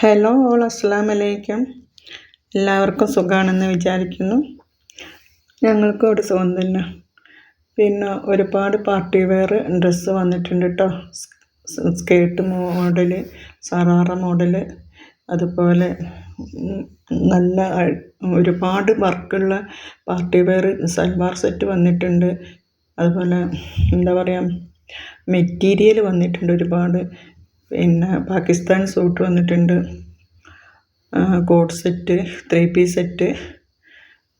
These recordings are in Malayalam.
ഹലോ ഓൾ അസ്സാം വലൈക്കും എല്ലാവർക്കും സുഖമാണെന്ന് വിചാരിക്കുന്നു. ഞങ്ങൾക്കും ഒരു സുഖം തന്നെ. പിന്നെ ഒരുപാട് പാർട്ടി വെയർ ഡ്രസ്സ് വന്നിട്ടുണ്ട് കേട്ടോ സ്കേർട്ട് മോഡൽ സറാറ മോഡൽ അതുപോലെ നല്ല ഒരുപാട് വർക്കുള്ള പാർട്ടി വെയർ സൽവാർ സെറ്റ് വന്നിട്ടുണ്ട്. അതുപോലെ എന്താ പറയുക മെറ്റീരിയൽ വന്നിട്ടുണ്ട് ഒരുപാട്. പിന്നെ പാകിസ്ഥാൻ സൂട്ട് വന്നിട്ടുണ്ട്. Coat set three piece set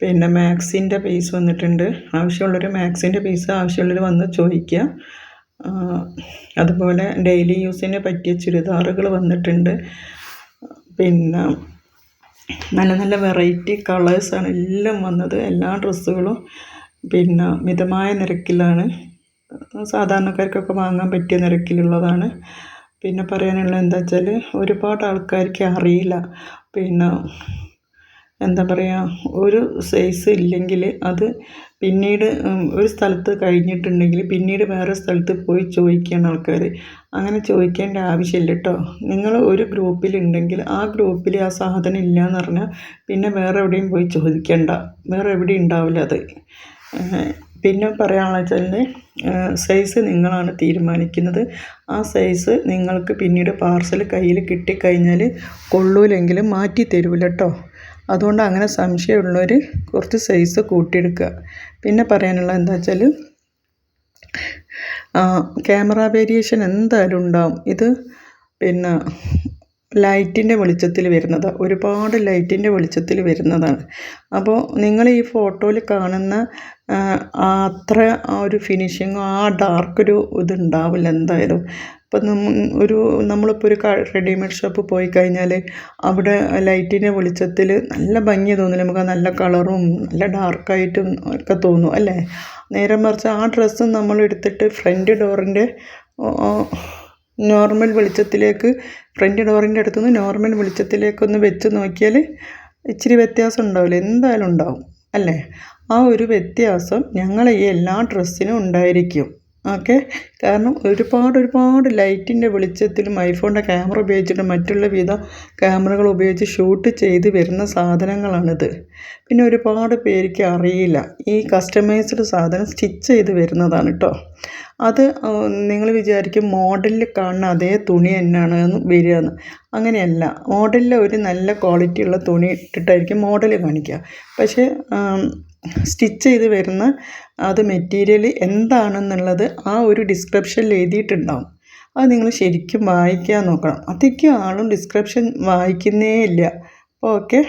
പിന്നെ മാക്സിന്റെ പീസ് വന്നിട്ടുണ്ട്. ആവശ്യമുള്ളൊരു മാക്സിന്റെ പീസ് ആവശ്യമുള്ളവർ വന്ന് ചോദിക്കുക. അതുപോലെ ഡെയിലി യൂസിന് പറ്റിയ ചുരിദാറുകൾ വന്നിട്ടുണ്ട്. പിന്നെ നല്ല നല്ല വെറൈറ്റി കളേഴ്സാണ് എല്ലാം വന്നത്. എല്ലാ ഡ്രസ്സുകളും പിന്നെ മിതമായ നിരക്കിലാണ്. സാധാരണക്കാർക്കൊക്കെ വാങ്ങാൻ പറ്റിയ നിരക്കിലുള്ളതാണ്. പിന്നെ പറയാനുള്ളത് എന്താ വെച്ചാൽ ഒരുപാട് ആൾക്കാർക്ക് അറിയില്ല. പിന്നെ എന്താ പറയുക ഒരു സൈസ് ഇല്ലെങ്കിൽ അത് പിന്നീട് ഒരു സ്ഥലത്ത് കഴിഞ്ഞിട്ടുണ്ടെങ്കിൽ പിന്നീട് വേറെ സ്ഥലത്ത് പോയി ചോദിക്കുകയാണ് ആൾക്കാർ അങ്ങനെ ചോദിക്കേണ്ട ആവശ്യമില്ല കേട്ടോ നിങ്ങൾ ഒരു ഗ്രൂപ്പിലുണ്ടെങ്കിൽ ആ ഗ്രൂപ്പിൽ ആ സാധനം ഇല്ല എന്ന് പറഞ്ഞാൽ പിന്നെ വേറെ എവിടെയും പോയി ചോദിക്കേണ്ട. വേറെ എവിടെയും ഉണ്ടാവില്ല അത്. പിന്നെ പറയാനുള്ളത് വെച്ചാൽ സൈസ് നിങ്ങളാണ് തീരുമാനിക്കുന്നത്. ആ സൈസ് നിങ്ങൾക്ക് പിന്നീട് പാർസൽ കയ്യിൽ കിട്ടിക്കഴിഞ്ഞാൽ കൊള്ളൂലെങ്കിലും മാറ്റി തരൂല കേട്ടോ അതുകൊണ്ട് അങ്ങനെ സംശയമുള്ളവർ കുറച്ച് സൈസ് കൂട്ടിയെടുക്കുക. പിന്നെ പറയാനുള്ളത് എന്താ വെച്ചാൽ ക്യാമറ വേരിയേഷൻ എന്തായാലും ഉണ്ടാവും. ഇത് പിന്നെ ലൈറ്റിന്റെ വെളിച്ചത്തിൽ വരുന്നതാണ് ഒരുപാട് ലൈറ്റിന്റെ വെളിച്ചത്തിൽ വരുന്നതാണ്. അപ്പോൾ നിങ്ങൾ ഈ ഫോട്ടോയിൽ കാണുന്ന അത്ര ആ ഒരു ഫിനിഷിങ്ങോ ആ ഡാർക്ക് ഒരു ഇതുണ്ടാവില്ല എന്തായാലും. ഇപ്പം ഒരു നമ്മളിപ്പോൾ ഒരു റെഡിമെയ്ഡ് ഷോപ്പ് പോയി കഴിഞ്ഞാൽ അവിടെ ലൈറ്റിന്റെ വെളിച്ചത്തിൽ നല്ല ഭംഗി തോന്നില്ല നമുക്ക് നല്ല കളറും നല്ല ഡാർക്കായിട്ടും ഒക്കെ തോന്നും അല്ലേ? നേരെ മറിച്ച് ആ ഡ്രസ്സ് നമ്മൾ എടുത്തിട്ട് ഫ്രണ്ട് ഡോറിന്റെ നോർമൽ വെളിച്ചത്തിലേക്ക് ഫ്രണ്ട് ഡോറിന്റെ അടുത്തുനിന്ന് നോർമൽ വെളിച്ചത്തിലേക്കൊന്ന് വെച്ച് നോക്കിയാൽ ഇച്ചിരി വ്യത്യാസം ഉണ്ടാവില്ല. എന്തായാലും ഉണ്ടാവും അല്ലേ? ആ ഒരു വ്യത്യാസം ഞങ്ങളെ ഈ എല്ലാ ഡ്രസ്സിനും ഉണ്ടായിരിക്കും. ഓക്കെ കാരണം ഒരുപാട് ഒരുപാട് ലൈറ്റിന്റെ വെളിച്ചത്തിലും ഐഫോണിന്റെ ക്യാമറ ഉപയോഗിച്ചിട്ട് മറ്റുള്ള വിധ ക്യാമറകൾ ഉപയോഗിച്ച് ഷൂട്ട് ചെയ്ത് വരുന്ന സാധനങ്ങളാണിത്. പിന്നെ ഒരുപാട് പേർക്ക് അറിയില്ല. ഈ കസ്റ്റമൈസ്ഡ് സാധനം സ്റ്റിച്ച് ചെയ്ത് വരുന്നതാണ് കേട്ടോ അത് നിങ്ങൾ വിചാരിക്കും മോഡലിൽ കാണുന്ന അതേ തുണി തന്നെയാണ് വരികയെന്ന് അങ്ങനെയല്ല. മോഡലിൽ ഒരു നല്ല ക്വാളിറ്റിയുള്ള തുണി ഇട്ടിട്ടായിരിക്കും മോഡൽ കാണിക്കുക. പക്ഷേ സ്റ്റിച്ച് ചെയ്ത് വരുന്ന അത് മെറ്റീരിയൽ എന്താണെന്നുള്ളത് ആ ഒരു ഡിസ്ക്രിപ്ഷനിൽ എഴുതിയിട്ടുണ്ടാവും. അത് നിങ്ങൾ ശരിക്കും വായിക്കാൻ നോക്കണം. അധികം ആളും ഡിസ്ക്രിപ്ഷൻ വായിക്കുന്നേ ഇല്ല. ഓക്കെ.